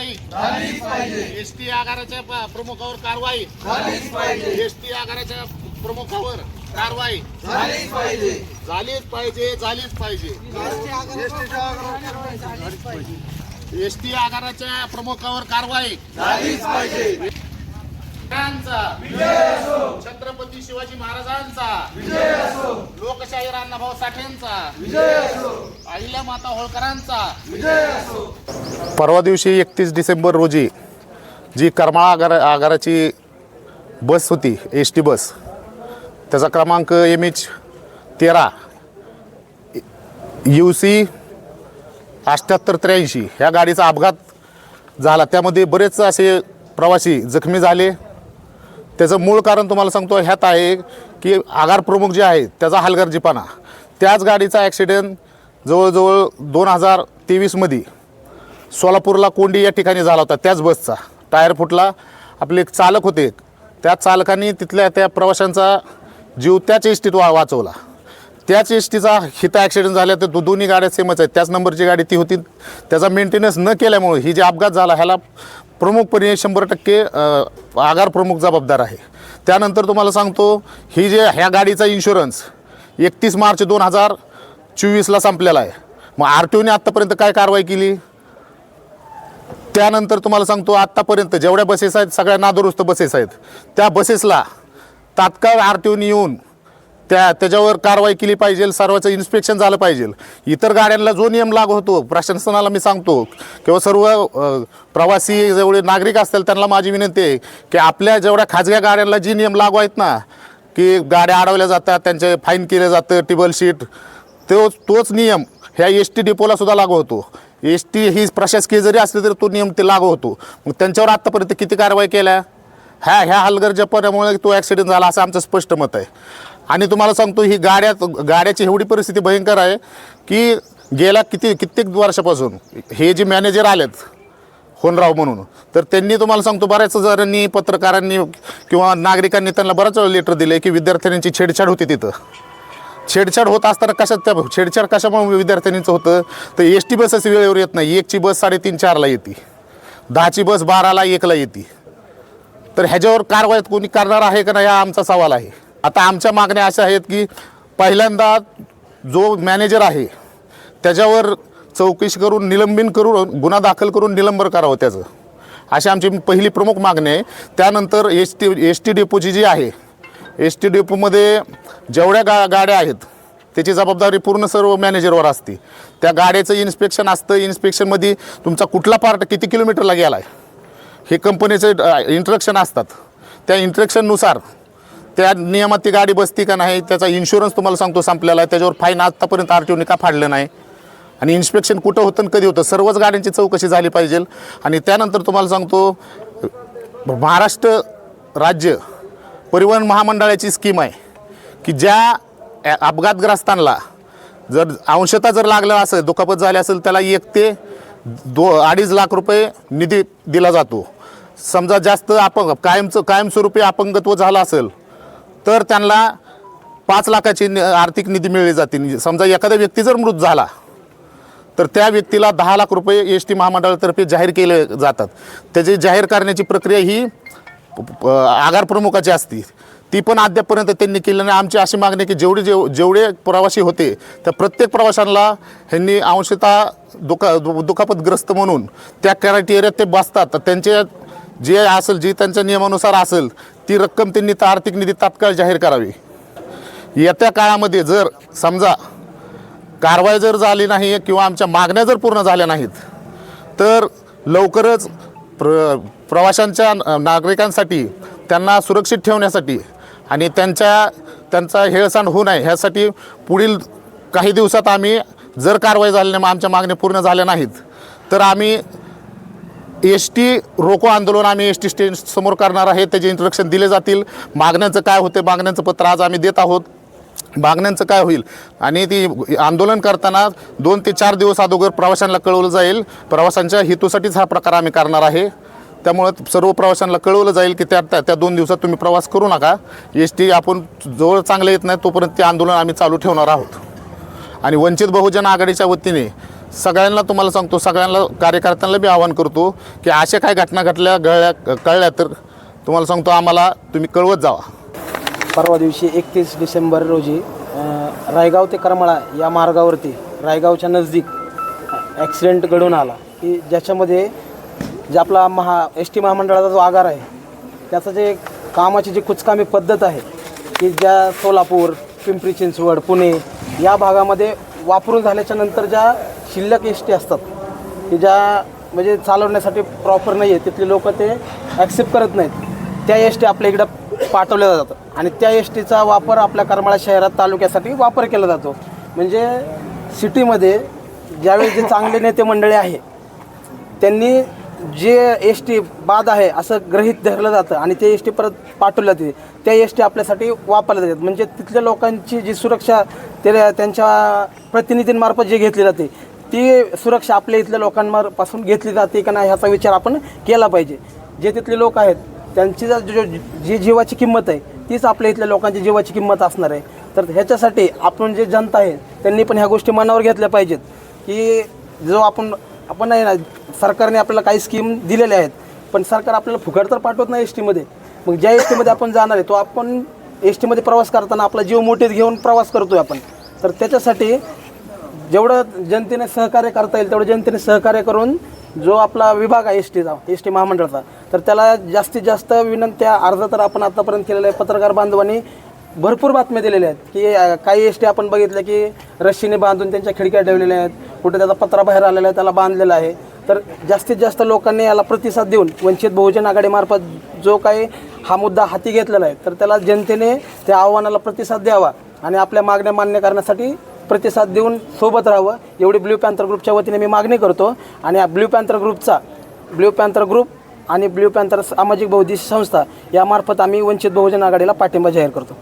कारवाई S T आगाराच्या प्रमुखावर कारवाई. एस टी आगाराच्या प्रमुखावर कारवाई. झालीच पाहिजे. झालीच पाहिजे एस टी आगाराच्या प्रमुखावर कारवाई. त्यांचा छत्रपती शिवाजी महाराजांचा. लोकशाहीर अण्णाभाऊ साठेंचा. अहिल्या माता होळकरांचा. परवा दिवशी एकतीस डिसेंबर रोजी जी करमाळा आगार आगाराची बस होती एस टी बस त्याचा क्रमांक एम एच तेरा यू सी अठ्ठ्याहत्तर त्र्याऐंशी. ह्या गाडीचा अपघात झाला. त्यामध्ये बरेच असे प्रवासी जखमी झाले. त्याचं मूळ कारण तुम्हाला सांगतो ह्यात आहे की आगार प्रमुख जे आहे त्याचा हलगर्जीपणा. त्याच गाडीचा ॲक्सिडेंट जवळजवळ दोन हजार तेवीसमध्ये सोलापूरला कोंडी या ठिकाणी झाला होता त्याच बसचा. टायर फुटला. आपले एक चालक होते त्या चालकांनी तिथल्या त्या प्रवाशांचा जीव त्याच इष्टीत वा वाचवला त्याच एस टीचा हिता ॲक्सिडेंट झाला तर दो दोन्ही गाड्या सेमच आहेत. त्याच नंबरची गाडी ती होती. त्याचा मेंटेनन्स न केल्यामुळे ही जे अपघात झाला ह्याला प्रमुखपणे शंभर टक्के आगार प्रमुख जबाबदार आहे. त्यानंतर तुम्हाला सांगतो ही जे ह्या गाडीचा इन्शुरन्स एकतीस मार्च दोन हजार चोवीसला संपलेला आहे. मग आर टी ओने आत्तापर्यंत काय कारवाई केली? त्यानंतर तुम्हाला सांगतो आत्तापर्यंत जेवढ्या बसेस आहेत सगळ्या नादुरुस्त बसेस आहेत. त्या बसेसला तात्काळ आर टी ओने येऊन त्या त्याच्यावर कारवाई केली पाहिजे सर्वाचं इन्स्पेक्शन झालं पाहिजे. इतर गाड्यांना जो नियम लागू होतो प्रशासनाला मी सांगतो किंवा सर्व प्रवासी जेवढे नागरिक असतील त्यांना माझी विनंती आहे की आपल्या जेवढ्या खाजग्या गाड्यांना जी नियम लागू आहेत ना की गाड्या अडवल्या जातात त्यांचे फाईन केलं जातं टेबल शीट तोच तोच नियम ह्या एस टी डिपोला सुद्धा लागू होतो. एस टी ही प्रशासकीय जरी असली तरी तो नियम ते लागू होतो. मग त्यांच्यावर आत्तापर्यंत किती कारवाई केल्या? ह्या ह्या हलगर्जपणामुळे तो ॲक्सिडेंट झाला असं आमचं स्पष्ट मत आहे. आणि तुम्हाला सांगतो ही गाड्या गाड्याची एवढी परिस्थिती भयंकर आहे की गेल्या किती कित्येक वर्षापासून हे जे मॅनेजर आलेत होनराव म्हणून तर त्यांनी तुम्हाला सांगतो बऱ्याच जणांनी पत्रकारांनी किंवा नागरिकांनी त्यांना बराच वेळा लेटर दिले की विद्यार्थ्यांची छेडछाड होती तिथं. छेडछाड होत असताना कशात त्या छेडछाड कशामुळे विद्यार्थ्यांचं होतं? तर एस टी बसच वेळेवर येत नाही. एकची बस साडेतीन चारला येते. दहाची बस बाराला एकला येते. तर ह्याच्यावर कारवाई कोणी करणार आहे का नाही हा आमचा सवाल आहे. आता आमच्या मागण्या अशा आहेत की पहिल्यांदा जो मॅनेजर आहे त्याच्यावर चौकशी करून निलंबन करून गुन्हा दाखल करून निलंबन करावं त्याचं. अशी आमची पहिली प्रमुख मागणी आहे. त्यानंतर एस टी एस टी डेपोची जी आहे एस टी डेपोमध्ये जेवढ्या गा गाड्या आहेत त्याची जबाबदारी पूर्ण सर्व मॅनेजरवर असते. त्या गाड्याचं इन्स्पेक्शन असतं. इन्स्पेक्शनमध्ये तुमचा कुठला पार्ट किती किलोमीटरला गेला आहे हे कंपनीचे इंट्रक्शन असतात. त्या इंट्रक्शननुसार त्या नियमात ती गाडी बसती का नाही त्याचा इन्शुरन्स तुम्हाला सांगतो संपलेला आहे. त्याच्यावर फाईन आत्तापर्यंत आर टी ओने का फाडलं नाही? आणि इन्स्पेक्शन कुठं होतं आणि कधी होतं? सर्वच गाड्यांची चौकशी झाली पाहिजे. आणि त्यानंतर तुम्हाला सांगतो महाराष्ट्र राज्य परिवहन महामंडळाची स्कीम आहे की ज्या अपघातग्रस्तांना जर अंशतः जर लागलं असेल दुखापत झाली असेल त्याला एक ते दो अडीच लाख रुपये निधी दिला जातो. समजा जास्त अपंग कायमचं कायमस्वरूपी अपंगत्व झालं असेल तर त्यांना पाच लाखाची आर्थिक निधी मिळली जाते. म्हणजे समजा एखादा व्यक्ती जर मृत झाला तर त्या व्यक्तीला दहा लाख रुपये एस टी महामंडळातर्फे जाहीर केले जातात. त्याची जाहीर करण्याची प्रक्रिया ही आगार प्रमुखाची असते. ती पण अद्यापपर्यंत त्यांनी केली नाही. आमची अशी मागणी की जेवढे जेव जेवढे प्रवासी होते त्या प्रत्येक प्रवाशांना ह्यांनी अंशतः दुखा दु दुखापतग्रस्त म्हणून त्या क्रायटेरियात ते बसतात. तर त्यांच्या जे असेल जी त्यांच्या नियमानुसार असेल ती रक्कम त्यांनी तर आर्थिक निधी तात्काळ जाहीर करावी. येत्या काळामध्ये जर समजा कारवाई जर झाली नाही किंवा आमच्या मागण्या जर पूर्ण झाल्या नाहीत तर लवकरच प्र प्रवाशांच्या नागरिकांसाठी त्यांना सुरक्षित ठेवण्यासाठी आणि त्यांच्या त्यांचा हेळसांड होऊ नये ह्यासाठी पुढील काही दिवसात आम्ही जर कारवाई झाली नाही मग आमच्या मागण्या पूर्ण झाल्या नाहीत तर आम्ही एस टी रोको आंदोलन आम्ही एस टी स्टेशन समोर करणार आहे. त्याचे इंट्रोडक्शन दिले जातील. मागण्यांचं काय होते मागण्यांचं पत्र आज आम्ही देत आहोत. मागण्यांचं काय होईल? आणि ती आंदोलन करताना दोन ते चार दिवस अगोदर प्रवाशांना कळवलं जाईल. प्रवाशांच्या हेतूसाठीच हा प्रकार आम्ही करणार आहे. त्यामुळं सर्व प्रवाशांना कळवलं जाईल की त्या त्या त्या दोन दिवसात तुम्ही प्रवास करू नका. एस टी आपण जवळ चांगलं येत नाही तोपर्यंत ते आंदोलन आम्ही चालू ठेवणार आहोत. आणि वंचित बहुजन आघाडीच्या वतीने सगळ्यांना तुम्हाला सांगतो सगळ्यांना कार्यकर्त्यांना बी आवाहन करतो की अशा काय घटना घडल्या गळल्या कळल्या तर तुम्हाला सांगतो आम्हाला तुम्ही कळवत जावा. परवा दिवशी एकतीस डिसेंबर रोजी अ, रायगाव ते करमाळा या मार्गावरती रायगावच्या नजदीक ॲक्सिडेंट घडून आला. की ज्याच्यामध्ये जे आपला महा एस टी महामंडळाचा जो आगार आहे त्याचं जे कामाची जी कुचकामी पद्धत आहे की ज्या सोलापूर पिंपरी चिंचवड पुणे या भागामध्ये वापरून झाल्याच्यानंतर ज्या शिल्लक एस टी असतात की ज्या म्हणजे चालवण्यासाठी प्रॉपर नाही आहे तिथले लोक ते ॲक्सेप्ट करत नाहीत. त्या एस टी आपल्या इकडं पाठवल्या जातात. आणि त्या एस टीचा वापर आपल्या करमाळा शहरात तालुक्यासाठी वापर केला जातो. म्हणजे सिटीमध्ये ज्यावेळी जे चांगले नेते मंडळी आहे त्यांनी जे एस टी बाद आहे असं गृहीत धरलं जातं आणि ते एस टी परत पाठवलं जाते. त्या एस टी आपल्यासाठी वापरल्या जातात. म्हणजे तिथल्या लोकांची जी सुरक्षा ते त्यांच्या प्रतिनिधींमार्फत जे घेतली जाते ती सुरक्षा आपल्या इथल्या लोकांपासून घेतली जाते का नाही ह्याचा विचार आपण केला पाहिजे. जे तिथले लोक आहेत त्यांची जर जो जी जीवाची किंमत आहे तीच आपल्या इथल्या लोकांची जीवाची किंमत असणार आहे. तर ह्याच्यासाठी आपण जे जनता आहे त्यांनी पण ह्या गोष्टी मनावर घेतल्या पाहिजेत की जो आपण आपण नाही ना सरकारने आपल्याला काही स्कीम दिलेल्या आहेत पण सरकार आपल्याला फुकट तर पाठवत नाही एस टीमध्ये मग ज्या एस टीमध्ये आपण जाणार आहे तो आपण एस टीमध्ये प्रवास करताना आपला जीव मोठीत घेऊन प्रवास करतोय आपण. तर त्याच्यासाठी जेवढं जनतेने सहकार्य करता येईल तेवढं जनतेने सहकार्य करून जो आपला विभाग आहे एस टीचा एस टी महामंडळाचा तर त्याला जास्तीत जास्त विनंत्या अर्ज तर आपण आतापर्यंत केलेला आहे. पत्रकार बांधवांनी भरपूर बातम्या दिलेल्या आहेत की अ, काही एस टी आपण बघितलं की रश्शीने बांधून त्यांच्या खिडक्या ठेवलेल्या आहेत. कुठे त्याचा पत्रा बाहेर आलेला आहे त्याला बांधलेला आहे. तर जास्तीत जास्त लोकांनी याला प्रतिसाद देऊन वंचित बहुजन आघाडीमार्फत जो काही हा मुद्दा हाती घेतलेला आहे तर त्याला जनतेने त्या आव्हानाला प्रतिसाद द्यावा आणि आपल्या मागण्या मान्य करण्यासाठी प्रतिसाद देऊन सोबत राहावं. एवढी ब्ल्यू पॅन्थर ग्रुपच्या वतीने मी मागणी करतो. आणि या ब्ल्यू पॅन्थर ग्रुपचा ब्ल्यू पॅन्थर ग्रुप आणि ब्ल्यू पॅन्थर सामाजिक बौद्धिक संस्था यामार्फत आम्ही वंचित बहुजन आघाडीला पाठिंबा जाहीर करतो.